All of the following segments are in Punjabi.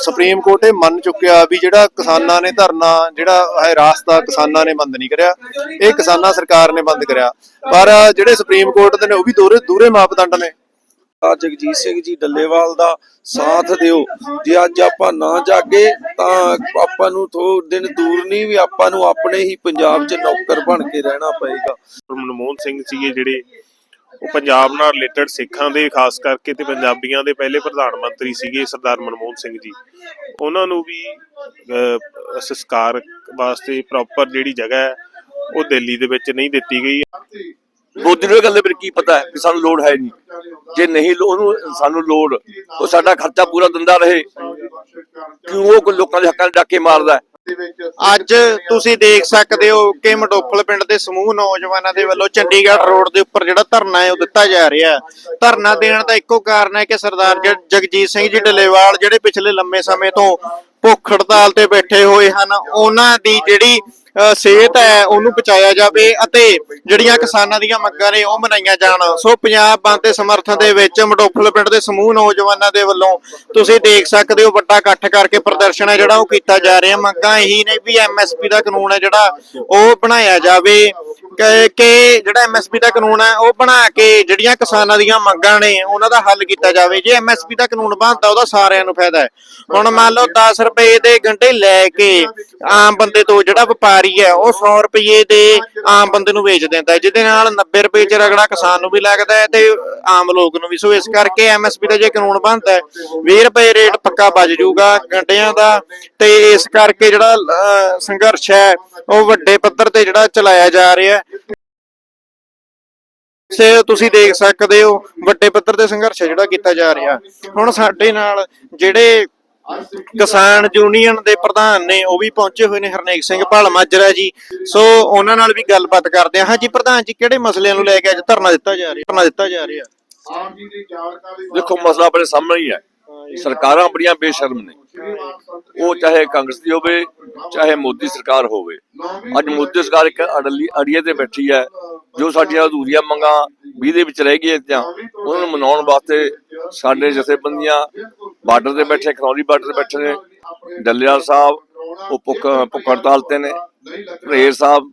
ਸੁਪਰੀਮ ਕੋਰਟ ਇਹ ਮੰਨ ਚੁੱਕਿਆ ਵੀ ਜਿਹੜਾ ਕਿਸਾਨਾਂ ਨੇ ਧਰਨਾ ਜਿਹੜਾ ਹੈ ਰਾਸਤਾ ਕਿਸਾਨਾਂ ਨੇ ਬੰਦ ਨਹੀਂ ਕਰਿਆ ਇਹ ਕਿਸਾਨਾਂ ਸਰਕਾਰ ਨੇ ਬੰਦ ਕਰਿਆ। ਪਰ ਜਿਹੜੇ ਸੁਪਰੀਮ ਕੋਰਟ ਦੇ ਨੇ ਉਹ ਵੀ ਦੂਰੇ ਦੂਰੇ ਮਾਪਦੰਡ ਨੇ। ਆ ਜਗਜੀਤ ਸਿੰਘ ਜੀ ਡੱਲੇਵਾਲ ਦਾ ਸਾਥ ਦਿਓ। ਜੇ ਅੱਜ ਆਪਾਂ ਨਾ ਜਾਗੇ ਤਾਂ ਆਪਾਂ ਨੂੰ ਥੋ ਦਿਨ ਦੂਰ ਨਹੀਂ ਵੀ ਆਪਾਂ ਨੂੰ ਆਪਣੇ ਹੀ ਪੰਜਾਬ 'ਚ ਨੌਕਰ ਬਣ ਕੇ ਰਹਿਣਾ ਪਏਗਾ। ਮਨਮੋਹਨ ਸਿੰਘ ਸੀਗੇ ਜਿਹੜੇ ਉਹ ਪੰਜਾਬ ਨਾਲ ਰਿਲੇਟਡ ਸਿੱਖਾਂ ਦੇ ਖਾਸ ਕਰਕੇ ਤੇ ਪੰਜਾਬੀਆਂ ਦੇ ਪਹਿਲੇ ਪ੍ਰਧਾਨ ਮੰਤਰੀ ਸੀਗੇ ਸਰਦਾਰ ਮਨਮੋਹਨ ਸਿੰਘ ਜੀ। ਉਹਨਾਂ ਨੂੰ ਵੀ ਅਹ, ਸੰਸਕਾਰ ਵਾਸਤੇ ਪ੍ਰੋਪਰ ਜਿਹੜੀ ਜਗ੍ਹਾ ਹੈ ਉਹ ਦਿੱਲੀ ਦੇ ਵਿੱਚ ਨਹੀਂ ਦਿੱਤੀ ਗਈ। ਮੋਦੀ ਨੂੰ ਇਹ ਗੱਲ ਦੇ ਫਿਰ ਕੀ ਪਤਾ ਹੈ ਕਿ ਸਾਨੂੰ ਲੋੜ ਹੈ ਨਹੀਂ। ਜੇ ਨਹੀਂ ਉਹਨੂੰ ਸਾਨੂੰ ਲੋੜ ਉਹ ਸਾਡਾ ਖਰਚਾ ਪੂਰਾ ਦਿੰਦਾ ਰਹੇ। ਕਿਉਂ ਉਹ ਲੋਕਾਂ ਦੇ ਹੱਕਾਂ ਦੇ ਡਾਕੇ ਮਾਰਦਾ ਹੈ? ਅੱਜ ਤੁਸੀਂ ਦੇਖ ਸਕਦੇ ਹੋ ਕਿ ਮਡੋਫਲ ਪਿੰਡ ਦੇ ਸਮੂਹ ਨੌਜਵਾਨਾਂ ਦੇ ਵੱਲੋਂ ਚੰਡੀਗੜ੍ਹ ਰੋਡ ਦੇ ਉੱਪਰ ਜਿਹੜਾ ਧਰਨਾ ਹੈ ਉਹ ਦਿੱਤਾ ਜਾ ਰਿਹਾ ਧਰਨਾ ਦੇਣ ਦਾ ਇੱਕੋ ਕਾਰਨ ਹੈ ਕਿ ਸਰਦਾਰ ਜਗਜੀਤ ਸਿੰਘ ਜੀ ਡਲੇਵਾਲ ਜਿਹੜੇ ਪਿਛਲੇ ਲੰਮੇ ਸਮੇਂ ਤੋਂ ਭੁੱਖ ਹੜਤਾਲ ਤੇ ਬੈਠੇ ਹੋਏ ਹਨ ਉਹਨਾਂ ਦੀ ਜਿਹੜੀ ਸਿਹਤ ਹੈ, ਉਹਨੂੰ ਬਚਾਇਆ ਜਾਵੇ ਅਤੇ ਜਿਹੜੀਆਂ ਕਿਸਾਨਾਂ ਦੀਆਂ ਮੰਗਾਂ ਨੇ, ਉਹ ਮਨਾਈਆਂ ਜਾਣ। ਸੋ ਪੰਜਾਬ ਬੰਦ ਦੇ ਸਮਰਥਨ ਦੇ ਵਿੱਚ ਮਡੋਫਲ ਪਿੰਡ ਦੇ ਸਮੂਹ ਨੌਜਵਾਨਾਂ ਦੇ ਵੱਲੋਂ ਤੁਸੀਂ ਦੇਖ ਸਕਦੇ ਹੋ ਵੱਡਾ ਇਕੱਠ ਕਰਕੇ ਪ੍ਰਦਰਸ਼ਨ ਹੈ ਜਿਹੜਾ ਉਹ ਕੀਤਾ ਜਾ ਰਿਹਾ। ਮੰਗਾਂ ਇਹੀ ਨੇ ਵੀ ਐਮਐਸਪੀ ਦਾ ਕਾਨੂੰਨ ਹੈ ਜਿਹੜਾ ਉਹ ਬਣਾਇਆ ਜਾਵੇ। ਕਿ ਜਿਹੜਾ ਐਮਐਸਪੀ ਦਾ ਕਾਨੂੰਨ ਹੈ, ਉਹ ਬਣਾ ਕੇ ਜਿਹੜੀਆਂ ਕਿਸਾਨਾਂ ਦੀਆਂ ਮੰਗਾਂ ਨੇ, ਉਹਨਾਂ ਦਾ ਹੱਲ ਕੀਤਾ ਜਾਵੇ। ਜੇ ਐਮਐਸਪੀ ਦਾ ਕਾਨੂੰਨ ਬਣਦਾ, ਉਹਦਾ ਸਾਰਿਆਂ ਨੂੰ ਫਾਇਦਾ ਹੈ। ਹੁਣ ਮੰਨ ਲਓ 10 ਰੁਪਏ ਦੇ ਗੰਢੇ ਲੈ ਕੇ ਆਮ ਬੰਦੇ ਤੋਂ ਜਿਹੜਾ ਵਪਾਰੀ ਹੈ, ਉਹ 100 ਰੁਪਏ ਦੇ ਆਮ ਬੰਦੇ ਨੂੰ ਵੇਚ ਦਿੰਦਾ ਹੈ, ਜਿਹਦੇ ਨਾਲ 90 ਰੁਪਏ ਚ ਰਗੜਾ ਕਿਸਾਨ ਨੂੰ ਵੀ ਲੱਗਦਾ ਹੈ ਤੇ ਆਮ ਲੋਕ ਨੂੰ ਵੀ। ਸੋ ਇਸ ਕਰਕੇ ਐਮਐਸਪੀ ਦਾ ਜੇ ਕਾਨੂੰਨ ਬਣਦਾ ਹੈ 20 ਰੁਪਏ ਰੇਟ ਪੱਕਾ ਬਚ ਜਾਊਗਾ ਗੰਢਿਆਂ ਦਾ ਤੇ ਇਸ ਕਰਕੇ ਜਿਹੜਾ ਸੰਘਰਸ਼ ਹੈ, ਉਹ ਵੱਡੇ ਪੱਧਰ ਤੇ ਜਿਹੜਾ ਚਲਾਇਆ ਜਾ ਰਿਹਾ ਹੈ। ਸੇ ਤੁਸੀਂ ਦੇਖ ਸਕਦੇ ਹੋ, ਵੱਡੇ ਪੱਧਰ ਤੇ ਸੰਘਰਸ਼ ਜਿਹੜਾ ਕੀਤਾ ਜਾ ਰਿਹਾ। ਹੁਣ ਸਾਡੇ ਨਾਲ ਜਿਹੜੇ ਕਿਸਾਨ ਯੂਨੀਅਨ ਦੇ ਪ੍ਰਧਾਨ ਨੇ ਉਹ ਵੀ ਪਹੁੰਚੇ ਹੋਏ ਨੇ ਹਰਨੇਕ ਸਿੰਘ ਭਾਲ ਮਾਜਰਾ ਜੀ। ਸੋ ਉਹਨਾਂ ਨਾਲ ਵੀ ਗੱਲਬਾਤ ਕਰਦੇ ਹਾਂ। ਹਾਂਜੀ ਪ੍ਰਧਾਨ ਜੀ ਕਿਹੜੇ ਮਸਲਿਆਂ ਨੂੰ ਲੈ ਕੇ ਅੱਜ ਧਰਨਾ ਦਿੱਤਾ ਜਾ ਰਿਹਾ? ਧਰਨਾ ਦਿੱਤਾ ਜਾ ਰਿਹਾ। ਦੇਖੋ ਮਸਲਾ ਆਪਣੇ ਸਾਹਮਣੇ ਹੀ ਹੈ। ਸਰਕਾਰਾਂ ਬੜੀਆਂ ਬੇਸ਼ਰਮ ਨੇ। ਉਹ ਚਾਹੇ ਕਾਂਗਰਸ ਦੀ ਹੋਵੇ, ਚਾਹੇ ਮੋਦੀ ਸਰਕਾਰ ਹੋਵੇ। ਅੱਜ ਮੋਦੀ ਸਰਕਾਰ ਇੱਕ ਅੜਲੀ ਅੜੀਏ ਤੇ ਬੈਠੀ ਹੈ, ਜੋ ਸਾਡੀਆਂ ਅਧੂਰੀਆਂ ਮੰਗਾਂ ਵੀ ਦੇ ਵਿੱਚ ਰਹਿ ਗਈਆਂ ਜਾਂ ਉਹਨਾਂ ਨੂੰ ਮਨਾਉਣ ਵਾਸਤੇ ਸਾਡੇ ਜਥੇਬੰਦੀਆਂ ਬਾਰਡਰ ਤੇ ਬੈਠੇ, ਖਨੌਰੀ ਬਾਰਡਰ ਤੇ ਬੈਠੇ ਨੇ। ਡੱਲੇਵਾਲ ਸਾਹਿਬ, ਉਹ ਭੁੱਖ ਭੁੱਖ ਹੜਤਾਲ ਤੇ ਨੇ। ਰੇਰ ਸਾਹਿਬ,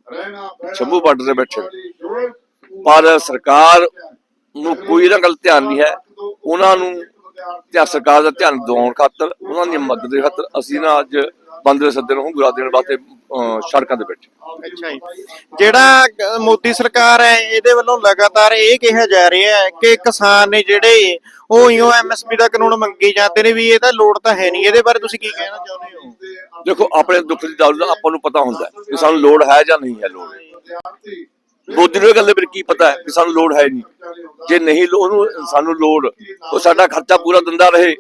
ਸ਼ੰਭੂ ਬਾਰਡਰ ਤੇ ਬੈਠੇ ਨੇ। ਪਰ ਸਰਕਾਰ ਨੂੰ ਕੋਈ ਇਹਨਾਂ ਗੱਲ ਧਿਆਨ ਨਹੀਂ ਹੈ। ਉਹਨਾਂ ਨੂੰ ਤੇ ਸਰਕਾਰ ਦਾ ਧਿਆਨ ਦਿਵਾਉਣ ਖਾਤਰ ਉਹਨਾਂ ਦੀ ਮਦਦ ਦੇ ਖਾਤਰ ਅਸੀਂ ਨਾ ਅੱਜ ਬੰਦ ਦੇ ਸੱਦੇ ਨੂੰ ਹੁੰਗਰਾ ਦੇਣ ਵਾਸਤੇ ਸੜਕਾਂ ਤੇ ਬੈਠੇ ਅੱਛਾ ਜੀ। ਜਿਹੜਾ ਮੋਦੀ ਸਰਕਾਰ ਹੈ ਇਹਦੇ ਵੱਲੋਂ ਲਗਾਤਾਰ ਇਹ ਕਿਹਾ ਜਾ ਰਿਹਾ ਹੈ ਕਿ ਕਿਸਾਨ ਨੇ ਜਿਹੜੇ ਉਹ ਯੋ ਐਮਐਸਪੀ ਦਾ ਕਾਨੂੰਨ ਮੰਗੀ ਜਾਂਦੇ ਨੇ ਵੀ ਇਹਦਾ ਲੋੜ ਤਾਂ ਹੈ ਨਹੀਂ। ਇਹਦੇ ਬਾਰੇ ਤੁਸੀਂ ਕੀ ਕਹਿਣਾ ਚਾਹੁੰਦੇ ਹੋ? ਦੇਖੋ ਆਪਣੇ ਦੁੱਖ ਦੀ ਦਾਰੂ ਦਾ ਆਪਾਂ ਨੂੰ ਪਤਾ ਹੁੰਦਾ ਕਿ ਸਾਨੂੰ ਲੋੜ ਹੈ ਜਾਂ ਨਹੀਂ ਹੈ ਲੋੜ। ਮੋਦੀ ਨੂੰ ਇਹ ਗੱਲ ਦੇ ਫਿਰ ਕੀ ਪਤਾ ਹੈ ਕਿ ਸਾਨੂੰ ਲੋੜ ਹੈ ਨਹੀਂ। ਜੇ ਨਹੀਂ ਉਹਨੂੰ ਸਾਨੂੰ ਲੋੜ ਉਹ ਸਾਡਾ ਖਰਚਾ ਪੂਰਾ ਦਿੰਦਾ ਰਹੇ।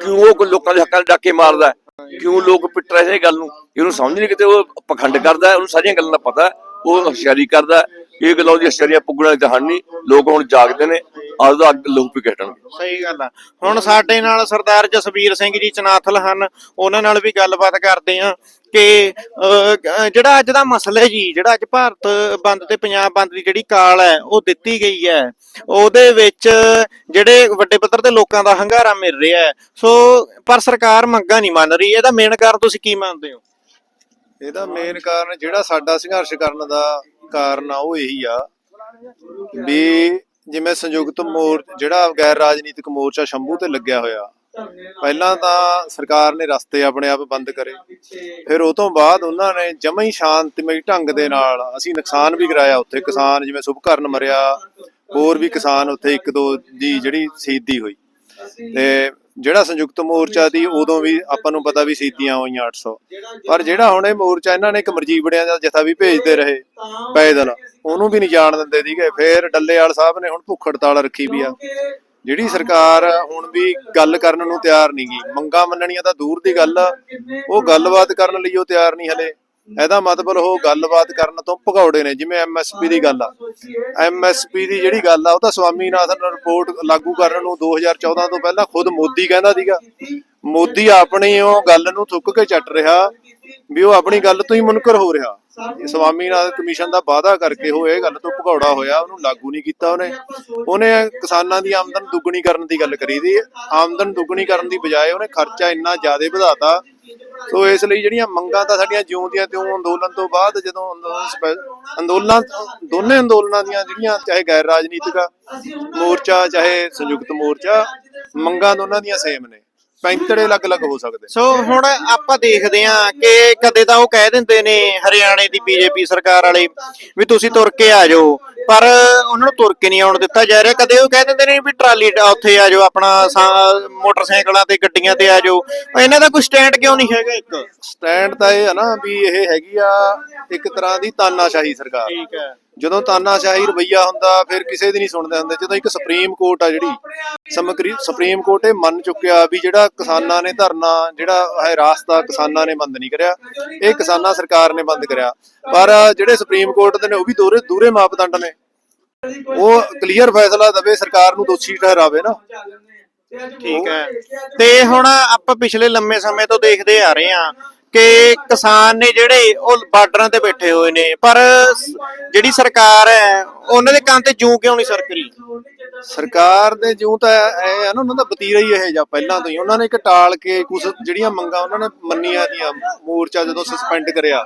ਕਿਉਂ ਉਹ ਲੋਕਾਂ ਦੇ ਹੱਕਾਂ ਦੇ ਡਾਕੇ ਮਾਰਦਾ ਕਿਉਂ ਲੋਕ ਪਿੱਟ ਰਹੇ ਨੇ ਗੱਲ ਨੂੰ? ਇਹਨੂੰ ਸਮਝ ਨਹੀਂ ਕਿਤੇ ਉਹ ਪਖੰਡ ਕਰਦਾ ਉਹਨੂੰ ਸਾਰੀਆਂ ਗੱਲਾਂ ਦਾ ਪਤਾ ਉਹ ਹੁਸ਼ਿਆਰੀ ਕਰਦਾ ਇਹ ਗੱਲਾਂ ਦੀ ਹੁਸ਼ਿਆਰੀਆਂ ਪੁੱਗਣਾ ਤੇ ਹਨ ਨਹੀਂ। ਲੋਕ ਹੁਣ ਜਾਗਦੇ ਨੇ। ਅੱਜ ਦਾ ਅੱਗ ਲੋਕ ਵੀ ਘਟਣਗੇ ਸਹੀ ਗੱਲ ਆ। ਹੁਣ ਸਾਡੇ ਨਾਲ ਸਰਦਾਰ ਜਸਵੀਰ ਸਿੰਘ ਜੀ ਚਨਾਥਲ ਹਨ ਉਹਨਾਂ ਨਾਲ ਵੀ ਗੱਲਬਾਤ ਕਰਦੇ ਆ ਕਿ ਜਿਹੜਾ ਅੱਜ ਦਾ ਮਸਲਾ ਹੈ ਜੀ ਜਿਹੜਾ ਅੱਜ ਭਾਰਤ ਬੰਦ ਤੇ ਪੰਜਾਬ ਬੰਦ ਦੀ ਜਿਹੜੀ ਕਾਲ ਹੈ ਉਹ ਦਿੱਤੀ ਗਈ ਹੈ। ਉਹਦੇ ਵਿੱਚ ਜਿਹੜੇ ਵੱਡੇ ਪੱਧਰ ਤੇ ਲੋਕਾਂ ਦਾ ਹੰਗਾਰਾ ਮਿਲ ਰਿਹਾ ਹੈ। ਸੋ ਪਰ ਸਰਕਾਰ ਮੰਗਾਂ ਨਹੀਂ ਮੰਨ ਰਹੀ। ਇਹਦਾ ਮੇਨ ਕਾਰਨ ਤੁਸੀਂ ਕੀ ਮੰਨਦੇ ਹੋ? ਇਹਦਾ ਮੇਨ ਕਾਰਨ ਜਿਹੜਾ ਸਾਡਾ ਸੰਘਰਸ਼ ਕਰਨ ਦਾ ਕਾਰਨ ਆ ਉਹ ਇਹੀ ਆ ਵੀ ਜਿਵੇਂ ਸੰਯੁਕਤ ਮੋਰ ਜਿਹੜਾ ਗੈਰ ਰਾਜਨੀਤਿਕ ਮੋਰਚਾ ਸ਼ੰਭੂ ਤੇ ਲੱਗਿਆ ਹੋਇਆ, ਪਹਿਲਾਂ ਤਾਂ ਸਰਕਾਰ ਨੇ ਰਸਤੇ ਆਪਣੇ ਆਪ ਬੰਦ ਕਰੇ। ਫਿਰ ਉਹ ਤੋਂ ਬਾਅਦ ਉਹਨਾਂ ਨੇ ਜਮਾਂ ਹੀ ਸ਼ਾਂਤਮਈ ਢੰਗ ਦੇ ਨਾਲ ਅਸੀਂ ਨੁਕਸਾਨ ਵੀ ਕਰਾਇਆ ਉੱਥੇ। ਕਿਸਾਨ ਜਿਵੇਂ ਸੁਭਕਰਨ ਮਰਿਆ, ਹੋਰ ਵੀ ਕਿਸਾਨ ਉੱਥੇ ਇੱਕ ਦੋ ਦੀ ਜਿਹੜੀ ਸ਼ਹੀਦੀ ਹੋਈ। ਤੇ ਜਿਹੜਾ ਸੰਯੁਕਤ ਮੋਰਚਾ ਦੀ ਉਦੋਂ ਵੀ ਆਪਾਂ ਨੂੰ ਪਤਾ ਵੀ ਸ਼ਹੀਦੀਆਂ ਹੋਈਆਂ 800 ਪਰ ਜਿਹੜਾ ਹੁਣ ਇਹ ਮੋਰਚਾ ਇਹਨਾਂ ਨੇ ਇੱਕ ਮਰਜੀਬੜਿਆਂ ਦਾ ਜਥਾ ਵੀ ਭੇਜਦੇ ਰਹੇ ਪੈਦਲ ਉਹਨੂੰ ਵੀ ਨਹੀਂ ਜਾਣ ਦਿੰਦੇ ਸੀਗੇ। ਫਿਰ ਡੱਲੇਵਾਲ ਸਾਹਿਬ ਨੇ ਹੁਣ ਭੁੱਖ ਹੜਤਾਲ ਰੱਖੀ ਵੀ ਆ। ਜਿਹੜੀ ਸਰਕਾਰ ਹੁਣ ਵੀ ਗੱਲ ਕਰਨ ਨੂੰ ਤਿਆਰ ਨਹੀਂ ਗੀ ਮੰਗਾਂ ਮੰਨਣੀਆਂ ਤਾਂ ਦੂਰ ਦੀ ਗੱਲ ਆ। ਉਹ ਗੱਲਬਾਤ ਕਰਨ ਲਈ ਉਹ ਤਿਆਰ ਨਹੀਂ ਹਲੇ। ਇਹਦਾ ਮਤਲਬ ਉਹ ਗੱਲਬਾਤ ਕਰਨ ਤੋਂ ਭਗੌੜੇ ਨੇ, ਜਿਵੇਂ ਐਮਐਸਪੀ ਦੀ ਗੱਲ ਆ। ਐਮਐਸਪੀ ਦੀ ਜਿਹੜੀ ਗੱਲ ਆ, ਉਹ ਤਾਂ ਸਵਾਮੀਨਾਥਨ ਰਿਪੋਰਟ ਲਾਗੂ ਕਰਨ ਨੂੰ 2014 ਤੋਂ ਪਹਿਲਾਂ ਖੁਦ ਮੋਦੀ ਕਹਿੰਦਾ ਸੀਗਾ। ਮੋਦੀ ਆਪਣੀ ਉਹ ਗੱਲ ਨੂੰ ਥੁੱਕ ਕੇ ਚੱਟ ਰਿਹਾ, ਵੀ ਉਹ ਆਪਣੀ ਗੱਲ ਤੋਂ ਹੀ ਮੁਨਕਰ ਹੋ ਰਿਹਾ। ਸਵਾਮੀਨਾਥਨ ਕਮਿਸ਼ਨ ਦਾ ਵਾਅਦਾ ਕਰਕੇ ਉਹ ਇਹ ਗੱਲ ਤੋਂ ਭਗੌੜਾ ਹੋਇਆ, ਉਹਨੂੰ ਲਾਗੂ ਨਹੀਂ ਕੀਤਾ ਉਹਨੇ। ਉਹਨੇ ਕਿਸਾਨਾਂ ਦੀ ਆਮਦਨ ਦੁੱਗਣੀ ਕਰਨ ਦੀ ਗੱਲ ਕਰੀ ਦੀ ਆਮਦਨ ਦੁੱਗਣੀ ਕਰਨ ਦੀ ਬਜਾਏ ਉਹਨੇ ਖਰਚਾ ਇੰਨਾ ਜ਼ਿਆਦਾ ਵਧਾਤਾ ਸੋ ਇਸ ਲਈ ਜਿਹੜੀਆਂ ਮੰਗਾਂ ਤਾਂ ਸਾਡੀਆਂ ਜਿਉਂਦੀਆਂ ਤਿਉਂ ਅੰਦੋਲਨ ਤੋਂ ਬਾਅਦ ਜਦੋਂ ਅੰਦੋਲਨ ਦੋਨੇ ਅੰਦੋਲਨਾਂ ਦੀਆਂ ਜਿਹੜੀਆਂ, ਚਾਹੇ ਗੈਰ ਰਾਜਨੀਤਿਕ ਮੋਰਚਾ, ਚਾਹੇ ਸੰਯੁਕਤ ਮੋਰਚਾ, ਮੰਗਾਂ ਦੋਨਾਂ ਦੀਆਂ ਸੇਮ ਨੇ। ਪੈਂਤੜੇ ਅਲੱਗ-ਅਲੱਗ ਹੋ ਸਕਦੇ ਸੋ ਹੁਣ ਆਪਾਂ ਦੇਖਦੇ ਹਾਂ ਕਿ ਕਦੇ ਤਾਂ ਉਹ ਕਹਿ ਦਿੰਦੇ ਨੇ ਹਰਿਆਣੇ ਦੀ ਬੀਜੇਪੀ ਸਰਕਾਰ ਵਾਲੇ ਵੀ ਤੁਸੀਂ ਤੁਰ ਕੇ ਆ ਜਾਓ। ਪਰ ਉਹਨਾਂ ਨੂੰ ਤੁਰ ਕੇ ਨਹੀਂ ਆਉਣ ਦਿੱਤਾ ਜਾ ਰਿਹਾ। ਕਦੇ ਉਹ ਕਹਿ ਦਿੰਦੇ ਨੇ ਵੀ ਟਰਾਲੀ ਉੱਥੇ ਆ ਜਾਓ ਆਪਣਾ ਮੋਟਰਸਾਈਕਲਾਂ ਤੇ ਗੱਡੀਆਂ ਤੇ ਆ ਜਾਓ। ਇਹਨਾਂ ਦਾ ਕੋਈ ਸਟੈਂਡ ਕਿਉਂ ਨਹੀਂ ਹੈਗਾ ਇੱਕ? ਸਟੈਂਡ ਤਾਂ ਇਹ ਹੈ ਨਾ ਵੀ ਇਹ ਹੈਗੀ ਆ ਇੱਕ ਤਰ੍ਹਾਂ ਦੀ ਤਾਨਾਸ਼ਾਹੀ ਸਰਕਾਰ। ਠੀਕ ਹੈ। ਜਦੋਂ ਤਾਨਾਸ਼ਾਹੀ ਰਵਈਆ ਹੁੰਦਾ ਫਿਰ ਕਿਸੇ ਦੀ ਨਹੀਂ ਸੁਣਦੇ ਹੁੰਦੇ। ਜਦੋਂ ਇੱਕ ਸੁਪਰੀਮ ਕੋਰਟ ਆ ਜਿਹੜੀ ਸਮਗਰੀ ਸੁਪਰੀਮ ਕੋਰਟ ਇਹ ਮੰਨ ਚੁੱਕਿਆ ਵੀ ਜਿਹੜਾ ਕਿਸਾਨਾਂ ਨੇ ਧਰਨਾ ਜਿਹੜਾ ਹੈ ਰਾਸਤਾ ਕਿਸਾਨਾਂ ਨੇ ਬੰਦ ਨਹੀਂ ਕਰਿਆ ਇਹ ਕਿਸਾਨਾਂ ਸਰਕਾਰ ਨੇ ਬੰਦ ਕਰਿਆ। ਪਰ ਜਿਹੜੇ ਸੁਪਰੀਮ ਕੋਰਟ ਦੇ ਨੇ ਉਹ ਵੀ ਦੂਰੇ ਦੂਰੇ ਮਾਪਦੰਡ ਨੇ। ਉਹ ਕਲੀਅਰ ਫੈਸਲਾ ਦਵੇ ਸਰਕਾਰ ਨੂੰ ਦੋਸ਼ੀ ਠਹਿਰਾਵੇ ਨਾ। ਠੀਕ ਹੈ। ਤੇ ਹੁਣ ਆਪਾਂ ਪਿਛਲੇ ਲੰਮੇ ਸਮੇਂ ਤੋਂ ਦੇਖਦੇ ਆ ਰਹੇ ਹਾਂ ਕਿ ਕਿਸਾਨ ਨੇ ਜਿਹੜੇ ਉਹ ਬਾਰਡਰਾਂ ਤੇ ਬੈਠੇ ਹੋਏ ਨੇ ਪਰ ਜਿਹੜੀ ਸਰਕਾਰ ਹੈ ਉਹਨਾਂ ਦੇ ਕੰਨ ਤੇ ਜੂ ਕਿਉਂ ਨਹੀਂ ਸਰਕਰੀ? ਸਰਕਾਰ ਦੇ ਜਿਉਂ ਤਾਂ ਇਹ ਹੈ ਨਾ ਉਹਨਾਂ ਦਾ ਵਤੀਰਾ ਹੀ ਇਹ ਜਾਂ ਪਹਿਲਾਂ ਤੋਂ ਹੀ। ਉਹਨਾਂ ਨੇ ਇੱਕ ਟਾਲ ਕੇ ਕੁਝ ਜਿਹੜੀਆਂ ਮੰਗਾਂ ਉਹਨਾਂ ਨੇ ਮੰਨੀਆਂ ਦੀਆਂ ਮੋਰਚਾ ਜਦੋਂ ਸਸਪੈਂਡ ਕਰਿਆ।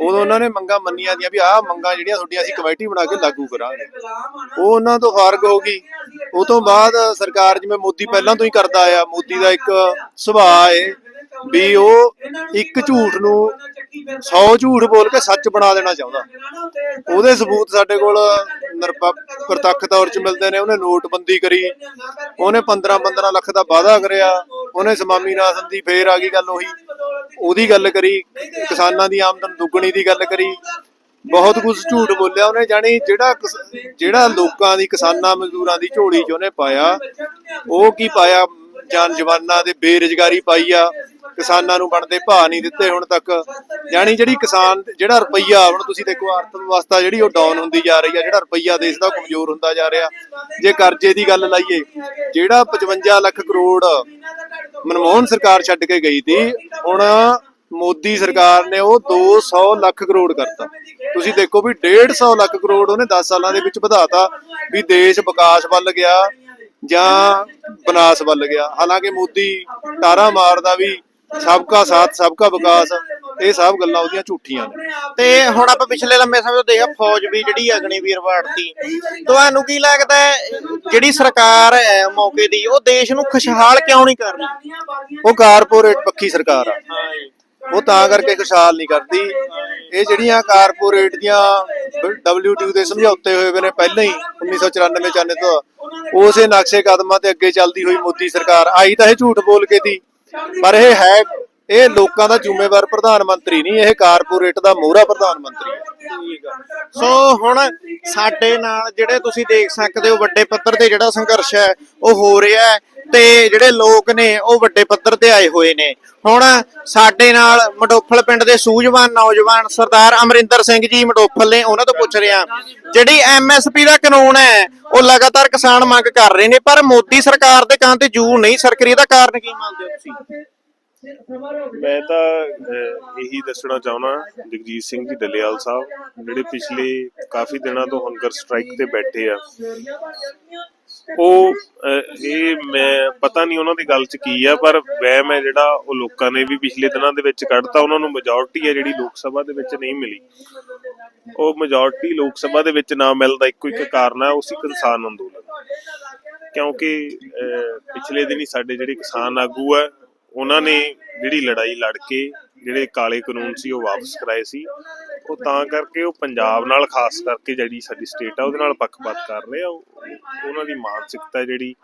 ਉਦੋਂ ਉਹਨਾਂ ਨੇ ਮੰਗਾਂ ਮੰਨੀਆਂ ਦੀਆਂ ਵੀ ਆਹ ਮੰਗਾਂ ਜਿਹੜੀਆਂ ਤੁਹਾਡੀਆਂ ਅਸੀਂ ਕਮੇਟੀ ਬਣਾ ਕੇ ਲਾਗੂ ਕਰਾਂਗੇ। ਉਹ ਉਹਨਾਂ ਤੋਂ ਫਾਰਗ ਹੋ ਗਈ। ਉਹ ਤੋਂ ਬਾਅਦ ਸਰਕਾਰ ਜਿਵੇਂ ਮੋਦੀ ਪਹਿਲਾਂ ਤੋਂ ਹੀ ਕਰਦਾ ਆਇਆ, ਮੋਦੀ ਦਾ ਇੱਕ ਸੁਭਾਅ ਹੈ ਵੀ ਉਹ ਇੱਕ ਝੂਠ ਨੂੰ 100 ਝੂਠ ਬੋਲ ਕੇ ਸੱਚ ਬਣਾ ਦੇਣਾ ਚਾਹੁੰਦਾ। ਉਹਦੇ ਸਬੂਤ ਸਾਡੇ ਕੋਲ ਪ੍ਰਤੱਖ ਤੌਰ 'ਚ ਮਿਲਦੇ ਨੇ, ਉਹਨੇ ਨੋਟਬੰਦੀ ਕਰੀ। ਉਹਨੇ 15 15 ਲੱਖ ਦਾ ਵਾਅਦਾ ਕਰਿਆ। ਉਹਨੇ ਸਵਾਮੀਨਾਥਨ ਦੀ ਫੇਰ ਆ ਗਈ ਗੱਲ ਉਹੀ। ਉਹਦੀ ਗੱਲ ਕਰੀ, ਕਿਸਾਨਾਂ ਦੀ ਆਮਦਨ ਦੁੱਗਣੀ ਦੀ ਗੱਲ ਕਰੀ। ਬਹੁਤ ਕੁਝ ਝੂਠ ਬੋਲਿਆ ਉਹਨੇ, ਜਾਣੀ ਜਿਹੜਾ ਜਿਹੜਾ ਲੋਕਾਂ ਦੀ, ਕਿਸਾਨਾਂ ਮਜ਼ਦੂਰਾਂ ਦੀ ਝੋਲੀ 'ਚ ਉਹਨੇ ਪਾਇਆ, ਉਹ ਕੀ ਪਾਇਆ? ਜਾਨ ਜਵਾਨਾਂ ਦੇ ਬੇਰੁਜ਼ਗਾਰੀ ਪਾਈ ਆ। ਕਿਸਾਨਾਂ ਨੂੰ ਬਣਦੇ ਭਾਅ ਨਹੀਂ ਦਿੱਤੇ ਹੁਣ ਤੱਕ। ਯਾਨੀ ਜਿਹੜੀ ਕਿਸਾਨ, ਜਿਹੜਾ ਰੁਪਈਆ ਹੁਣ ਤੁਸੀਂ ਦੇਖੋ ਅਰਥ ਵਿਵਸਥਾ ਜਿਹੜੀ ਉਹ ਡਾਊਨ ਹੁੰਦੀ ਜਾ ਰਹੀ ਆ, ਜਿਹੜਾ ਰੁਪਈਆ ਦੇਸ਼ ਦਾ ਕਮਜ਼ੋਰ ਹੁੰਦਾ ਜਾ ਰਿਹਾ। ਜੇ ਕਰਜ਼ੇ ਦੀ ਗੱਲ ਲਾਈਏ, ਜਿਹੜਾ 55 ਲੱਖ ਕਰੋੜ ਮਨਮੋਹਨ ਸਰਕਾਰ ਛੱਡ ਕੇ ਗਈ ਸੀ, ਹੁਣ ਮੋਦੀ ਸਰਕਾਰ ਨੇ ਉਹ 200 ਲੱਖ ਕਰੋੜ ਕਰਤਾ। ਤੁਸੀਂ ਦੇਖੋ ਵੀ 150 ਲੱਖ ਕਰੋੜ ਉਹਨੇ 10 ਸਾਲਾਂ ਦੇ ਵਿੱਚ ਵਧਾਤਾ, ਵੀ ਦੇਸ਼ ਵਿਕਾਸ ਵੱਲ ਗਿਆ ਜਾਂ ਬਨਾਸ ਵੱਲ ਗਿਆ। ਹਾਲਾਂਕਿ ਮੋਦੀ ਟਾਰਾ ਮਾਰਦਾ ਵੀ ਸਬਕਾ ਸਾਥ ਸਬਕਾ ਵਿਕਾਸ ਇਹ ਸਭ ਗੱਲਾਂ ਉਹਦੀਆਂ ਝੂਠੀਆਂ ਨੇ। ਤੇ ਹੁਣ ਆਪਾਂ ਪਿਛਲੇ ਲੰਮੇ ਸਮੇਂ ਤੋਂ ਦੇਖਿਆ ਫੌਜ ਵੀ ਜਿਹੜੀ ਅਗਨੀਵੀਰ ਵਾੜਤੀ। ਤੁਹਾਨੂੰ ਕੀ ਲੱਗਦਾ ਹੈ ਜਿਹੜੀ ਸਰਕਾਰ ਹੈ ਮੌਕੇ ਦੀ ਉਹ ਦੇਸ਼ ਨੂੰ ਖੁਸ਼ਹਾਲ ਕਿਉਂ ਨਹੀਂ ਕਰ ਰਹੀ? ਉਹ ਕਾਰਪੋਰੇਟ ਪੱਖੀ ਸਰਕਾਰ ਆ। ਉਹ ਤਾਂ ਕਰਕੇ ਖੁਸ਼ਹਾਲ ਨਹੀਂ ਕਰਦੀ। ਇਹ ਜਿਹੜੀਆਂ ਕਾਰਪੋਰੇਟ ਦੀਆਂ WTO ਦੇ ਸਮਝੌਤੇ ਹੋਏ ਹੋਏ ਨੇ ਪਹਿਲਾਂ ਹੀ 1994 ਚਾਨੇ ਤੋਂ ਉਸੇ ਨਕਸ਼ੇ ਕਦਮਾਂ ਤੇ ਅੱਗੇ ਚੱਲਦੀ ਹੋਈ ਮੋਦੀ ਸਰਕਾਰ ਆਈ ਤਾਂ ਇਹ ਝੂਠ ਬੋਲ ਕੇ ਦੀ। ਪਰ ਇਹ ਹੈ ਇਹ ਲੋਕਾਂ ਦਾ ਜ਼ਿੰਮੇਵਾਰ ਪ੍ਰਧਾਨ ਮੰਤਰੀ ਨਹੀਂ ਇਹ ਕਾਰਪੋਰੇਟ ਦਾ ਮੋਹਰਾ ਪ੍ਰਧਾਨ ਮੰਤਰੀ ਹੈ। ਸੋ ਹੁਣ ਸਾਡੇ ਨਾਲ ਜਿਹੜੇ ਤੁਸੀਂ ਦੇਖ ਸਕਦੇ ਹੋ ਵੱਡੇ ਪੱਧਰ ਤੇ ਜਿਹੜਾ ਸੰਘਰਸ਼ ਹੈ ਉਹ ਹੋ ਰਿਹਾ ਹੈ ਤੇ ਜਿਹੜੇ ਲੋਕ ਨੇ ਉਹ ਵੱਡੇ ਪੱਧਰ ਤੇ ਆਏ ਹੋਏ ਨੇ। ਹੁਣ ਸਾਡੇ ਨਾਲ ਮਡੋਫਲ ਪਿੰਡ ਦੇ ਸੂਝਵਾਨ ਨੌਜਵਾਨ ਸਰਦਾਰ ਅਮਰਿੰਦਰ ਸਿੰਘ ਜੀ ਮਡੋਫਲ ਨੇ ਉਹਨਾਂ ਤੋਂ ਪੁੱਛ ਰਿਹਾ। ਜਿਹੜੀ ਐਮਐਸਪੀ ਦਾ ਕਾਨੂੰਨ ਹੈ ਉਹ ਲਗਾਤਾਰ ਕਿਸਾਨ ਮੰਗ ਕਰ ਰਹੇ ਨੇ ਪਰ ਮੋਦੀ ਸਰਕਾਰ ਦੇ ਕਾਂ ਤੇ ਜੂ ਨਹੀਂ ਸਰਕਰੀ ਦਾ ਕਾਰਨ ਕੀ ਮੰਨਦੇ ਹੋ ਤੁਸੀਂ? ਮੈਂ ਤਾਂ ਇਹੀ ਦੱਸਣਾ ਚਾਹੁੰਦਾ ਜਗਜੀਤ ਸਿੰਘ ਜੀ ਡੱਲੇਵਾਲ ਸਾਹਿਬ ਜਿਹੜੇ ਪਿਛਲੇ ਕਾਫੀ ਦਿਨਾਂ ਤੋਂ ਹੰਗਰ ਸਟ੍ਰਾਈਕ ਤੇ ਬੈਠੇ ਆ। ਉਹ ਇਹ ਮੈਂ ਪਤਾ ਨਹੀਂ ਉਹਨਾਂ ਦੀ ਗੱਲ 'ਚ ਕੀ ਆ ਪਰ ਵਹਿਮ ਹੈ ਜਿਹੜਾ ਉਹ ਲੋਕਾਂ ਨੇ ਵੀ ਪਿਛਲੇ ਦਿਨਾਂ ਦੇ ਵਿੱਚ ਕੱਢਤਾ ਉਹਨਾਂ ਨੂੰ ਮੈਜੋਰਟੀ ਹੈ ਜਿਹੜੀ ਲੋਕ ਸਭਾ ਦੇ ਵਿੱਚ ਨਹੀਂ ਮਿਲੀ। ਉਹ ਮੈਜੋਰਟੀ ਲੋਕ ਸਭਾ ਦੇ ਵਿੱਚ ਨਾ ਮਿਲਦਾ ਇੱਕੋ ਇੱਕ ਕਾਰਨ ਹੈ ਉਹ ਸੀ ਕਿਸਾਨ ਅੰਦੋਲਨ। ਕਿਉਂਕਿ ਅਹ, ਪਿਛਲੇ ਦਿਨੀ ਸਾਡੇ ਜਿਹੜੇ ਕਿਸਾਨ ਆਗੂ ਆ ਉਹਨਾਂ ਨੇ ਜਿਹੜੀ ਲੜਾਈ ਲੜ ਕੇ ਜਿਹੜੇ ਕਾਲੇ ਕਾਨੂੰਨ ਸੀ ਉਹ ਵਾਪਸ ਕਰਾਏ ਸੀ। ਉਹ ਤਾਂ ਕਰਕੇ ਉਹ ਪੰਜਾਬ ਨਾਲ ਖਾਸ ਕਰਕੇ ਜਿਹੜੀ ਸਾਡੀ ਸਟੇਟ ਆ ਉਹਦੇ ਨਾਲ ਪੱਖਪਾਤ ਕਰ ਰਹੇ ਆ ਉਹ- ਉਹਨਾਂ ਦੀ ਮਾਨਸਿਕਤਾ ਜਿਹੜੀ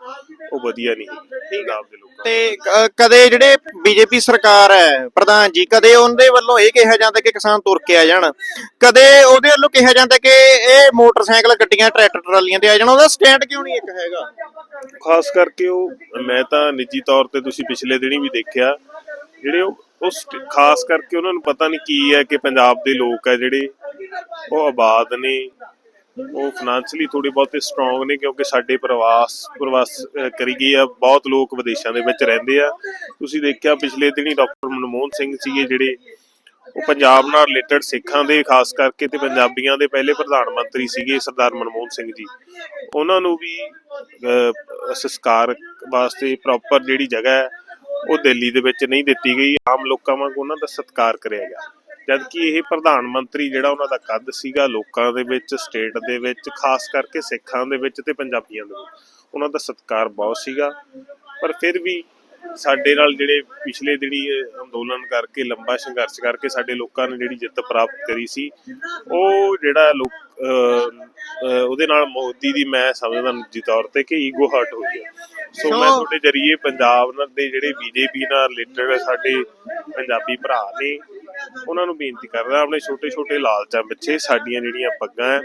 ਉਹ ਵਧੀਆ ਨਹੀਂ ਪੰਜਾਬ ਦੇ ਲੋਕਾਂ। ਤੇ ਕਦੇ ਜਿਹੜੇ ਬੀਜੇਪੀ ਸਰਕਾਰ ਹੈ ਪ੍ਰਧਾਨ ਜੀ ਕਦੇ ਉਹਦੇ ਵੱਲੋਂ ਇਹ ਕਿਹਾ ਜਾਂਦਾ ਕਿ ਕਿਸਾਨ ਤੁਰ ਕੇ ਆ ਜਾਣ? ਕਦੇ ਉਹਦੇ ਵੱਲੋਂ ਕਿਹਾ ਜਾਂਦਾ ਕਿ ਇਹ ਮੋਟਰਸਾਈਕਲ ਗੱਡੀਆਂ ਟਰੈਕਟਰ ਟਰਾਲੀਆਂ ਤੇ ਆ ਜਾਣ? ਉਹਦਾ ਸਟੈਂਡ ਕਿਉਂ ਨਹੀਂ ਇੱਕ ਹੈਗਾ? ਖਾਸ ਕਰਕੇ ਉਹ ਮੈਂ ਤਾਂ ਨਿੱਜੀ ਤੌਰ ਤੇ ਤੁਸੀਂ ਪਿਛਲੇ ਦਿਨੀ ਵੀ ਦੇਖਿਆ ਜਿਹੜੇ ਉਹ ਉਸ ਖਾਸ ਕਰਕੇ ਉਹਨਾਂ ਨੂੰ ਪਤਾ ਨਹੀਂ ਕੀ ਹੈ ਕਿ ਪੰਜਾਬ ਦੇ ਲੋਕ ਹੈ ਜਿਹੜੇ ਉਹ ਆਬਾਦ ਨੇ ਉਹ ਫਾਈਨੈਂਸ਼ਲੀ ਥੋੜੇ ਬਹੁਤੇ ਸਟਰੋਂਗ ਨੇ ਕਿਉਂਕਿ ਸਾਡੇ ਪ੍ਰਵਾਸ ਪ੍ਰਵਾਸ ਕਰੀ ਗਏ ਆ ਬਹੁਤ ਲੋਕ ਵਿਦੇਸ਼ਾਂ ਦੇ ਵਿੱਚ ਰਹਿੰਦੇ ਆ। ਤੁਸੀਂ ਦੇਖਿਆ ਪਿਛਲੇ ਦਿਨੀ ਡਾਕਟਰ ਮਨਮੋਹਨ ਸਿੰਘ ਸੀਗੇ ਜਿਹੜੇ ਉਹ ਪੰਜਾਬ ਨਾਲ ਰਿਲੇਟਡ ਸਿੱਖਾਂ ਦੇ ਖਾਸ ਕਰਕੇ ਤੇ ਪੰਜਾਬੀਆਂ ਦੇ ਪਹਿਲੇ ਪ੍ਰਧਾਨ ਮੰਤਰੀ ਸੀਗੇ ਸਰਦਾਰ ਮਨਮੋਹਨ ਸਿੰਘ ਜੀ। ਉਹਨਾਂ ਨੂੰ ਵੀ ਅਹ, ਸੰਸਕਾਰ ਵਾਸਤੇ ਪ੍ਰੋਪਰ ਜਿਹੜੀ ਜਗ੍ਹਾ ਹੈ ਉਹ ਦਿੱਲੀ ਦੇ ਵਿੱਚ ਨਹੀਂ ਦਿੱਤੀ ਗਈ। ਆਮ ਲੋਕਾਂ ਵਾਂਗ ਉਹਨਾਂ ਦਾ ਸਤਿਕਾਰ ਕਰਿਆ ਗਿਆ। ਜਦ ਕਿ ਇਹ ਪ੍ਰਧਾਨ ਮੰਤਰੀ ਜਿਹੜਾ ਉਹਨਾਂ ਦਾ ਕੱਦ ਸੀਗਾ, ਲੋਕਾਂ ਦੇ ਵਿੱਚ, ਸਟੇਟ ਦੇ ਵਿੱਚ, ਖਾਸ ਕਰਕੇ ਸਿੱਖਾਂ ਦੇ ਵਿੱਚ ਤੇ ਪੰਜਾਬੀਆਂ ਦੇ ਵਿੱਚ, ਉਹਨਾਂ ਦਾ ਸਤਿਕਾਰ ਬਹੁਤ ਸੀਗਾ। ਪਰ ਫਿਰ ਵੀ ਸਾਡੇ ਨਾਲ ਜਿਹੜੇ ਪਿਛਲੇ ਦਿਨੀ ਅੰਦੋਲਨ ਕਰਕੇ ਲੰਬਾ ਸੰਘਰਸ਼ ਕਰਕੇ ਸਾਡੇ ਲੋਕਾਂ ਨੇ ਜਿਹੜੀ ਜਿੱਤ ਪ੍ਰਾਪਤ ਕਰੀ ਸੀ ਉਹ ਜਿਹੜਾ ਲੋਕ ਉਹਦੇ ਨਾਲ ਮੋਦੀ ਦੀ ਮੈਂ ਸਮਝਦਾ ਨਿੱਜੀ ਤੌਰ ਤੇ ਕਿ ਈਗੋ ਹਰਟ ਹੋਈ ਹੈ। ਸੋ ਮੈਂ ਤੁਹਾਡੇ ਜਰੀਏ ਪੰਜਾਬ ਨਾਲ ਦੇ ਜਿਹੜੇ ਬੀਜੇਪੀ ਨਾਲ ਰਿਲੇਟਡ ਸਾਡੇ ਪੰਜਾਬੀ ਭਰਾ ਨੇ ਉਹਨਾਂ ਨੂੰ ਬੇਨਤੀ ਕਰਦਾ, ਆਪਣੇ ਛੋਟੇ ਛੋਟੇ ਲਾਲਚਾਂ ਪਿੱਛੇ ਸਾਡੀਆਂ ਜਿਹੜੀਆਂ ਪੱਗਾਂ ਹੈ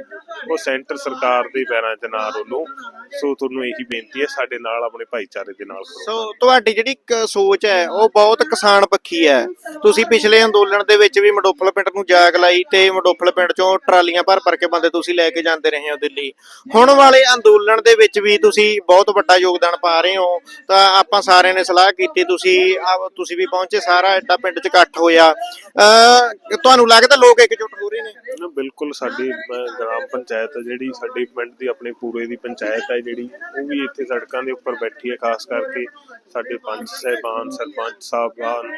ਉਹ ਸੈਂਟਰ ਸਰਕਾਰ ਦੇ ਪੈਰਾਂ 'ਚ ਨਾ ਰੋਲੋ ਸੋ ਤੁਹਾਨੂੰ ਇਹੀ ਬੇਨਤੀ ਹੈ ਸਾਡੇ ਨਾਲ ਆਪਣੇ ਭਾਈਚਾਰੇ ਦੇ ਨਾਲ ਸੋ ਤੁਹਾਡੀ ਜਿਹੜੀ ਸੋਚ ਹੈ ਉਹ ਬਹੁਤ ਕਿਸਾਨ ਪੱਖੀ ਹੈ ਤੁਸੀਂ ਪਿਛਲੇ ਅੰਦੋਲਨ ਦੇ ਵਿੱਚ ਵੀ ਮਡੋਫਲ ਪਿੰਡ ਨੂੰ ਜਾਗ ਲਾਈ ਤੇ ਮਡੋਫਲ ਪਿੰਡ ਚੋਂ ਟਰਾਲੀਆਂ ਭਰ ਭਰ ਕੇ ਬੰਦੇ ਤੁਸੀਂ ਲੈ ਕੇ ਜਾਂਦੇ ਰਹੇ ਹੋ ਦਿੱਲੀ। ਹੁਣ ਵਾਲੇ ਅੰਦੋਲਨ ਦੇ ਵਿੱਚ ਵੀ ਤੁਸੀਂ ਬਹੁਤ ਵੱਡਾ ਯੋਗਦਾਨ ਪਾ ਰਹੇ ਹੋ। ਤਾਂ ਆਪਾਂ ਸਾਰਿਆਂ ਨੇ ਸਲਾਹ ਕੀਤੀ, ਤੁਸੀਂ ਤੁਸੀਂ ਵੀ ਪਹੁੰਚੇ, ਸਾਰਾ ਐਡਾ ਪਿੰਡ 'ਚ ਇਕੱਠ ਹੋਇਆ। ਤੁਹਾਨੂੰ ਲੱਗਦਾ ਲੋਕ ਇਕਜੁੱਟ ਹੋ ਰਹੇ ਨੇ? ਨਾ ਬਿਲਕੁਲ ਸਾਡੀ ਅਹ, ਗ੍ਰਾਮ ਪੰਚਾਇਤ ਹੈ ਜਿਹੜੀ ਸਾਡੇ ਪਿੰਡ ਦੀ ਆਪਣੇ ਪੂਰੇ ਦੀ ਪੰਚਾਇਤ ਹੈ ਜਿਹੜੀ ਉਹ ਵੀ ਇੱਥੇ ਸੜਕਾਂ ਦੇ ਉੱਪਰ ਬੈਠੀ ਹੈ ਖਾਸ ਕਰਕੇ ਸਾਡੇ ਪੰਚ ਸਹਿਬਾਨ ਸਰਪੰਚ ਸਾਹਿਬਾਨ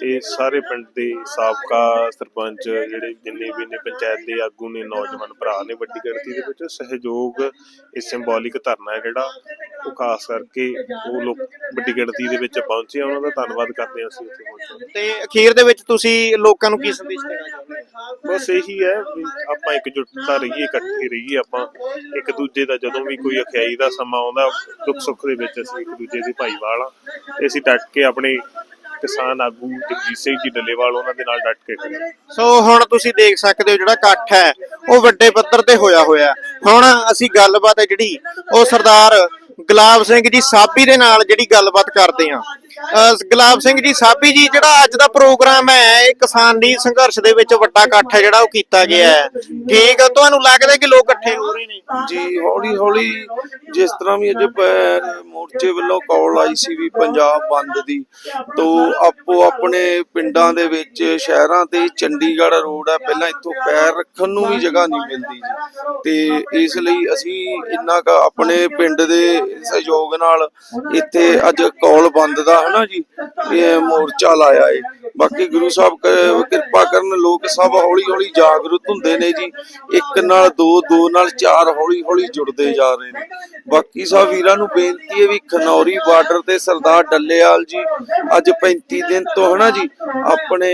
ਤੇ ਸਾਰੇ ਪਿੰਡ ਦੇ ਸਾਬਕਾ ਸਰਪੰਚ ਜਿਹੜੇ ਜਿੰਨੇ ਵੀ ਨੇ ਪੰਚਾਇਤ ਦੇ ਆਗੂ ਨੇ ਨੌਜਵਾਨ ਭਰਾ ਨੇ ਵੱਡੀ ਗਿਣਤੀ ਦੇ ਵਿੱਚ ਸਹਿਯੋਗ ਇਹ ਸਿੰਬੋਲਿਕ ਧਰਨਾ ਹੈ ਜਿਹੜਾ ਉਹ ਖਾਸ ਕਰਕੇ ਉਹ ਲੋਕ ਵੱਡੀ ਗਿਣਤੀ ਦੇ ਵਿੱਚ ਪਹੁੰਚੇ ਉਹਨਾਂ ਦਾ ਧੰਨਵਾਦ ਕਰਦੇ ਹਾਂ ਅਸੀਂ ਇੱਥੇ ਪਹੁੰਚੇ ਤੇ ਅਖੀਰ ਦੇ ਵਿੱਚ ਤੁਸੀਂ ਲੋਕਾਂ ਨੂੰ ਕੀ ਸੰਦੇਸ਼ ਦੇਣਾ ਚਾਹੁੰਦੇ ਹੋ? ਬਸ ਇਹੀ ਹੈ ਵੀ ਆਪਾਂ ਇਕਜੁੱਟਤਾ ਰਹੀਏ ਇਕੱਠੇ ਰਹੀਏ ਆਪਾਂ ਇੱਕ ਦੂਜੇ ਦਾ ਜਦੋਂ ਵੀ ਕੋਈ ਅਖਿਆਈ ਦਾ ਸਮਾਂ ਆਉਂਦਾ ਦੁੱਖ ਸੁੱਖ ਦੇ ਵਿੱਚ ਅਸੀਂ ਇੱਕ ਦੂਜੇ ਦੇ ਭਾਈਵਾਲ ਆ ਤੇ ਅਸੀਂ ਡਟ ਕੇ ਆਪਣੇ ਕਿਸਾਨ ਆਗੂ ਜਗਜੀਤ ਸਿੰਘ ਜੀ ਡੱਲੇਵਾਲ ਉਹਨਾਂ ਦੇ ਨਾਲ ਡਟ ਕੇ ਖੜੇ। ਸੋ ਹੁਣ ਤੁਸੀਂ ਦੇਖ ਸਕਦੇ ਹੋ ਜਿਹੜਾ ਇਕੱਠ ਹੈ ਉਹ ਵੱਡੇ ਪੱਧਰ ਤੇ ਹੋਇਆ ਹੋਇਆ। ਹੁਣ ਅਸੀਂ ਗੱਲਬਾਤ ਹੈ ਜਿਹੜੀ ਉਹ ਸਰਦਾਰ ਗੁਲਾਬ ਸਿੰਘ ਜੀ ਸਾਬੀ ਦੇ ਨਾਲ ਜਿਹੜੀ ਗੱਲਬਾਤ ਕਰਦੇ ਹਾਂ। ਗੁਲਾਬ ਸਿੰਘ ਜੀ, ਸਾਬੀ ਜੀ, ਜਿਹੜਾ ਅੱਜ ਦਾ ਪ੍ਰੋਗਰਾਮ ਹੈ, ਇਹ ਕਿਸਾਨੀ ਸੰਘਰਸ਼ ਦੇ ਵਿੱਚ ਵੱਡਾ ਇਕੱਠ ਹੈ ਜਿਹੜਾ ਉਹ ਕੀਤਾ ਗਿਆ ਹੈ। ਠੀਕ ਤੁਹਾਨੂੰ ਲੱਗਦਾ ਕਿ ਲੋਕ ਇਕੱਠੇ ਹੋ ਰਹੇ ਨੇ? ਜੀ ਹੌਲੀ ਹੌਲੀ ਜਿਸ ਤਰ੍ਹਾਂ ਵੀ ਅੱਜ ਮੋਰਚੇ ਵੱਲੋਂ ਕਾਲ ਆਈ ਸੀ ਵੀ ਪੰਜਾਬ ਬੰਦ ਦੀ, ਤੋਂ ਆਪੋ ਆਪਣੇ ਪਿੰਡਾਂ ਦੇ ਵਿੱਚ, ਸ਼ਹਿਰਾਂ ਤੇ ਚੰਡੀਗੜ੍ਹ ਰੋਡ ਹੈ, ਪਹਿਲਾਂ ਇੱਥੋਂ ਪੈਰ ਰੱਖਣ ਨੂੰ ਵੀ ਜਗ੍ਹਾ ਨਹੀਂ ਮਿਲਦੀ ਜੀ। ਤੇ ਇਸ ਲਈ ਅਸੀਂ ਇੰਨਾ ਕੁ ਆਪਣੇ ਪਿੰਡ ਦੇ ਸਹਿਯੋਗ ਨਾਲ ਇੱਥੇ ਅੱਜ ਕਾਲ ਬੰਦ ਦਾ ਹਨਾ ਜੀ ਇਹ ਮੋਰਚਾ ਲਾਇਆ ਏ। ਬਾਕੀ ਗੁਰੂ ਸਾਹਿਬ ਕਿਰਪਾ ਕਰਨ ਲੋਕ ਸਭ ਹੌਲੀ ਹੌਲੀ ਜਾਗਰੂਕ ਹੁੰਦੇ ਨੇ ਜੀ। ਇੱਕ ਨਾਲ ਦੋ ਦੋ ਨਾਲ ਚਾਰ ਹੌਲੀ ਹੌਲੀ ਜੁੜਦੇ ਜਾ ਰਹੇ ਨੇ। ਬਾਕੀ ਸਭ ਵੀਰਾਂ ਨੂੰ ਬੇਨਤੀ ਹੈ ਵੀ ਖਨੌਰੀ ਬਾਰਡਰ ਤੇ ਸਰਦਾਰ ਡੱਲੇਵਾਲ ਜੀ, ਅੱਜ 35 ਦਿਨ ਤੋਂ ਹਨਾ ਜੀ, ਆਪਣੇ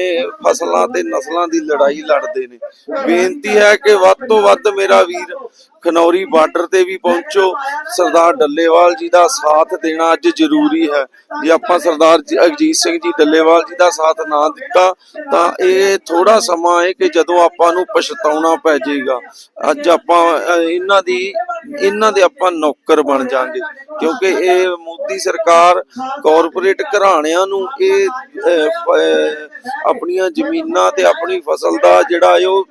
ਫਸਲਾਂ ਤੇ ਨਸਲਾਂ ਦੀ ਲੜਾਈ ਲੜਦੇ ਨੇ। ਬੇਨਤੀ ਹੈ ਕਿ ਵੱਧ ਤੋਂ ਵੱਧ ਮੇਰਾ ਵੀਰ ਖਨੌਰੀ ਬਾਰਡਰ ਤੇ ਵੀ ਪਹੁੰਚੋ। ਸਰਦਾਰ ਡੱਲੇਵਾਲ ਜੀ ਦਾ ਸਾਥ ਦੇਣਾ ਅੱਜ ਜ਼ਰੂਰੀ ਹੈ। ਜੇ ਆਪਾਂ ਸਰਦਾਰ ਜੀ- ਸਿੰਘ ਜੀ ਡੱਲੇਵਾਲ ਜੀ ਦਾ ਸਾਥ ਨਾ ਦਿੱਤਾ, ਤਾਂ ਇਹ ਥੋੜਾ ਸਮਾਂ ਹੈ ਕਿ ਜਦੋਂ ਆਪਾਂ ਨੂੰ ਪਛਤਾਉਣਾ ਪੈ ਜਾਏਗਾ। ਅੱਜ ਆਪਾਂ ਇਹਨਾਂ ਦੀ, ਇਹਨਾਂ ਦੇ ਆਪਾਂ ਨੌਕਰ ਬਣ ਜਾਾਂਗੇ। ਕਿਉਂਕਿ ਇਹ ਮੋਦੀ ਸਰਕਾਰ ਕਾਰਪੋਰੇਟ ਘਰਾਣਿਆਂ ਨੂੰ ਇਹ ਆਪਣੀਆਂ ਜ਼ਮੀਨਾਂ ਤੇ ਆਪਣੀ ਫਸਲ ਦਾ ਜਿਹੜਾ ਹੈ ਉਹ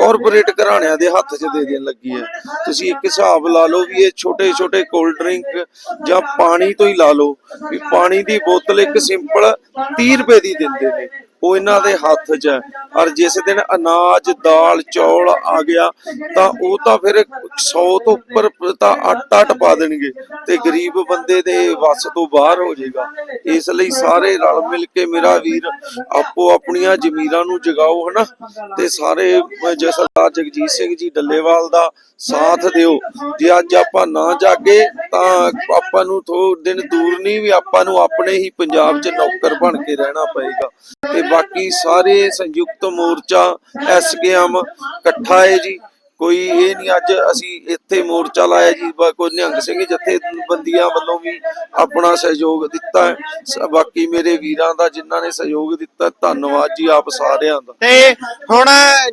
ਕਾਰਪੋਰੇਟ ਘਰਾਣਿਆਂ ਦੇ ਹੱਥ 'ਚ ਦੇ ਦੇਣ ਲੱਗੀ ਹੈ। ਤੁਸੀਂ ਇੱਕ ਹਿਸਾਬ ਲਾ ਲਓ ਵੀ ਇਹ ਛੋਟੇ ਛੋਟੇ ਕੋਲਡ ਡਰਿੰਕ ਜਾਂ ਪਾਣੀ ਤੋਂ ਹੀ ਲਾ ਲਓ, ਵੀ ਪਾਣੀ ਦੀ ਬੋਤਲ ਇੱਕ ਸਿੰਪਲ 30 ਰੁਪਏ ਦੀ ਦਿੰਦੇ ਨੇ। ਉਹ ਇਹਨਾਂ ਦੇ ਹੱਥ 'ਚ ਹੈ। ਔਰ ਜਿਸ ਦਿਨ ਅਨਾਜ, ਦਾਲ, ਚੌਲ ਆ ਗਿਆ, ਤਾਂ ਉਹ ਤਾਂ ਫਿਰ 100 ਤੋਂ ਉੱਪਰ ਤਾਂ ਆਟਾ ਟਪਾ ਦੇਣਗੇ ਤੇ ਗਰੀਬ ਬੰਦੇ ਦੇ ਵੱਸ ਤੋਂ ਬਾਹਰ ਹੋ ਜਾਏਗਾ। ਇਸ ਲਈ ਸਾਰੇ ਰਲ ਮਿਲ ਕੇ ਮੇਰਾ ਵੀਰ ਆਪੋ ਆਪਣੀਆਂ ਜ਼ਮੀਰਾਂ ਨੂੰ ਜਗਾਓ, ਹਨਾ? ਤੇ ਸਾਰੇ ਜੇ ਜਗਜੀਤ ਸਿੰਘ ਜੀ ਡੱਲੇਵਾਲ ਦਾ ਸਾਥ ਦਿਓ। ਜੇ ਅੱਜ ਆਪਾਂ ਨਾ ਜਾਗੇ ਤਾਂ ਆਪਾਂ ਨੂੰ ਥੋ ਦਿਨ ਦੂਰ ਨਹੀਂ ਵੀ ਆਪਾਂ ਨੂੰ ਆਪਣੇ ਹੀ ਪੰਜਾਬ 'ਚ ਨੌਕਰ ਬਣ ਕੇ ਰਹਿਣਾ ਪਏਗਾ। ਤੇ ਬਾਕੀ ਸਾਰੇ ਸੰਯੁਕਤ ਮੋਰਚਾ ਐਸਕੇਐਮ ਇਕੱਠਾ ਹੈ ਜੀ। ਕੋਈ ਇਹ ਨਹੀਂ ਅੱਜ ਅਸੀਂ ਇੱਥੇ ਮੋਰਚਾ ਲਾਇਆ ਜੀ ਕੋਈ ਨਿਹੰਗ ਸਿੰਘ ਜਥੇਬੰਦੀਆਂ ਵੱਲੋਂ ਵੀ ਆਪਣਾ ਸਹਿਯੋਗ ਦਿੱਤਾ ਬਾਕੀ ਮੇਰੇ ਵੀਰਾਂ ਦਾ ਜਿਨ੍ਹਾਂ ਨੇ ਸਹਿਯੋਗ ਦਿੱਤਾ ਧੰਨਵਾਦ ਜੀ ਆਪ ਸਾਰਿਆਂ ਦਾ। ਤੇ ਹੁਣ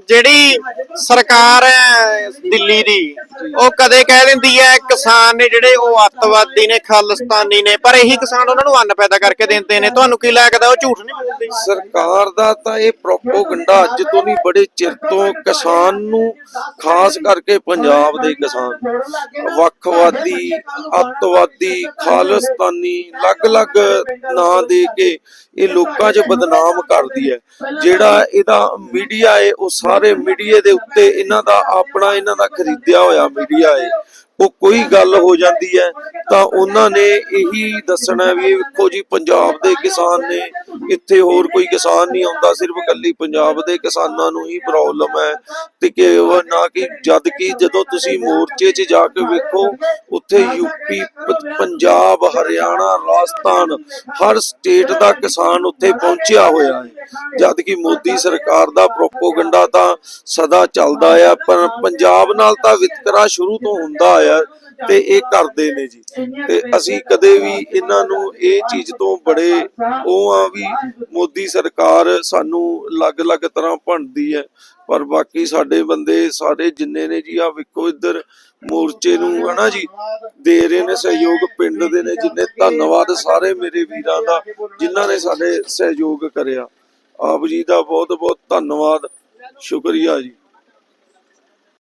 ਜਿਹੜੀ ਸਰਕਾਰ ਹੈ ਦਿੱਲੀ ਦੀ ਉਹ ਕਦੇ ਕਹਿ ਦਿੰਦੀ ਹੈ ਕਿਸਾਨ ਨੇ ਜਿਹੜੇ ਉਹ ਅੱਤਵਾਦੀ ਨੇ ਖਾਲਿਸਤਾਨੀ ਨੇ ਪਰ ਇਹੀ ਕਿਸਾਨ ਉਹਨਾਂ ਨੂੰ ਅੰਨ ਪੈਦਾ ਕਰਕੇ ਦਿੰਦੇ ਨੇ। ਤੁਹਾਨੂੰ ਕੀ ਲੱਗਦਾ ਉਹ ਝੂਠ ਨਹੀਂ ਬੋਲਦੇ? ਸਰਕਾਰ ਦਾ ਤਾਂ ਇਹ ਪ੍ਰੋਪੋਗੰਡਾ ਅੱਜ ਤੋਂ ਨਹੀਂ ਬੜੇ ਚਿਰ ਤੋਂ ਕਿਸਾਨ ਨੂੰ ਖਾਸ ਕਰਕੇ ਪੰਜਾਬ ਦੇ ਕਿਸਾਨ। ਵੱਖਵਾਦੀ ਅੱਤਵਾਦੀ ਖਾਲਿਸਤਾਨੀ ਅਲੱਗ-ਅਲੱਗ ਨਾਂ ਦੇ ਕੇ ਇਹ ਲੋਕਾਂ 'ਚ ਬਦਨਾਮ ਕਰਦੀ ਹੈ। ਜਿਹੜਾ ਇਹਦਾ ਮੀਡੀਆ ਏ, ਉਹ ਸਾਰੇ ਮੀਡੀਆ ਦੇ ਉੱਤੇ ਇਹਨਾਂ ਦਾ ਆਪਣਾ ਇਹਨਾਂ ਦਾ ਖਰੀਦਿਆ ਹੋਇਆ ਮੀਡੀਆ ਹੈ ਉਹ ਕੋਈ ਗੱਲ ਹੋ ਜਾਂਦੀ ਹੈ ਤਾਂ ਉਹਨਾਂ ਨੇ ਇਹੀ ਦੱਸਣਾ ਵੀ ਵੇਖੋ ਜੀ, ਪੰਜਾਬ ਦੇ ਕਿਸਾਨ ਨੇ, ਇੱਥੇ ਹੋਰ ਕੋਈ ਕਿਸਾਨ ਨਹੀਂ ਆਉਂਦਾ, ਸਿਰਫ ਕੱਲੀ ਪੰਜਾਬ ਦੇ ਕਿਸਾਨਾਂ ਨੂੰ ਹੀ ਪ੍ਰੋਬਲਮ ਹੈ। ਤੇ ਕਿ ਨਾ ਕਿ ਜਦ ਕਿ ਜਦੋਂ ਤੁਸੀਂ ਮੋਰਚੇ 'ਚ ਜਾ ਕੇ ਵੇਖੋ, ਉੱਥੇ ਯੂਪੀ ਪੰਜਾਬ, ਹਰਿਆਣਾ, ਰਾਜਸਥਾਨ, ਹਰ ਸਟੇਟ ਦਾ ਕਿਸਾਨ ਕਿਸਾਨ ਉੱਥੇ ਪਹੁੰਚਿਆ ਹੋਇਆ ਹੈ। ਜਦ ਕਿ ਮੋਦੀ ਸਰਕਾਰ ਦਾ ਪ੍ਰੋਪੋਗੰਡਾ ਤਾਂ ਸਦਾ ਚੱਲਦਾ ਆ, ਪਰ ਪੰਜਾਬ ਨਾਲ ਤਾਂ ਵਿਤਕਰਾ ਸ਼ੁਰੂ ਤੋਂ ਹੁੰਦਾ ਆਇਆ ਤੇ ਇਹ ਕਰਦੇ ਨੇ ਜੀ। ਤੇ ਅਸੀਂ ਕਦੇ ਵੀ ਇਹਨਾਂ ਨੂੰ ਇਹ ਚੀਜ਼ ਤੋਂ ਬੜੇ ਉਹ ਆ ਵੀ ਮੋਦੀ ਸਰਕਾਰ ਸਾਨੂੰ ਅਲੱਗ-ਅਲੱਗ ਤਰ੍ਹਾਂ ਭੰਡਦੀ ਹੈ। ਪਰ ਬਾਕੀ ਸਾਡੇ ਬੰਦੇ ਸਾਰੇ ਜਿੰਨੇ ਨੇ ਜੀ ਆ ਵੇਖੋ ਇੱਧਰ ਮੋਰਚੇ ਨੂੰ, ਹਨਾ ਜੀ, ਦੇ ਰਹੇ ਨੇ ਸਹਿਯੋਗ, ਪਿੰਡ ਦੇ ਨੇ ਜਿੰਨੇ, ਧੰਨਵਾਦ ਸਾਰੇ ਮੇਰੇ ਵੀਰਾਂ ਦਾ ਜਿਨ੍ਹਾਂ ਨੇ ਸਾਡੇ ਸਹਿਯੋਗ ਕਰਿਆ। ਆਪ ਜੀ ਦਾ ਬਹੁਤ ਬਹੁਤ ਧੰਨਵਾਦ, ਸ਼ੁਕਰੀਆ ਜੀ।